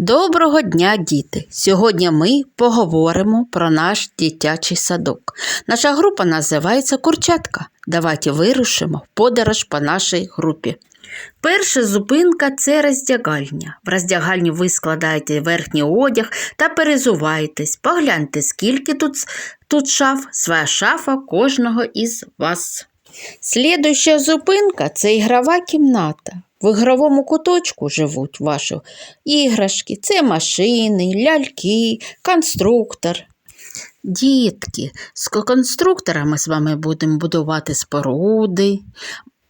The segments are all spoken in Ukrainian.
Доброго дня, діти! Сьогодні ми поговоримо про наш дитячий садок. Наша група називається Курчатка. Давайте вирушимо в подорож по нашій групі. Перша зупинка це роздягальня. В роздягальні ви складаєте верхній одяг та перезуваєтесь. Погляньте, скільки тут, тут шаф, своя шафа кожного із вас. Слідуюча зупинка це ігрова кімната. В ігровому куточку живуть ваші іграшки, це машини, ляльки, конструктор. Дітки, з конструкторами з вами будемо будувати споруди.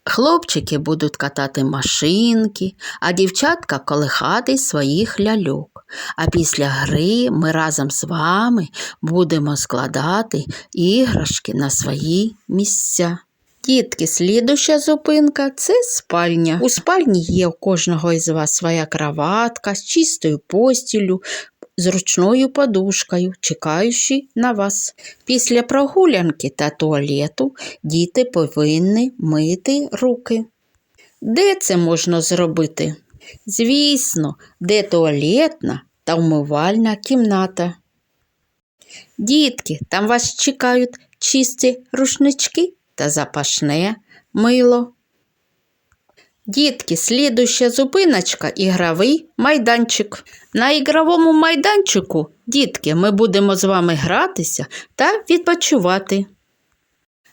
Хлопчики будуть катати машинки, а дівчатка колихати своїх ляльок. А після гри ми разом з вами будемо складати іграшки на свої місця. Дітки, слідуща зупинка це спальня. У спальні є у кожного із вас своя кроватка з чистою постіллю, зручною подушкою, чекаючи на вас. Після прогулянки та туалету діти повинні мити руки. Де це можна зробити? Звісно, де туалетна та вмивальна кімната. Дітки, там вас чекають чисті рушнички та запашне мило. Дітки, слідуща зупиночка ігровий майданчик. На ігровому майданчику, дітки, ми будемо з вами гратися та відпочивати.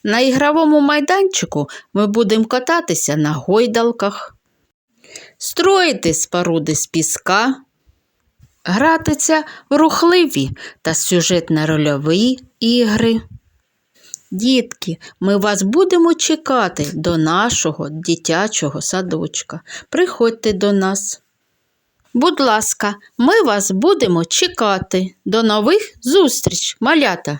На ігровому майданчику ми будемо кататися на гойдалках, строїти споруди з піска, гратися в рухливі та сюжетно-рольові ігри. Дітки, ми вас будемо чекати до нашого дитячого садочка. Приходьте до нас. Будь ласка, ми вас будемо чекати. До нових зустріч, малята!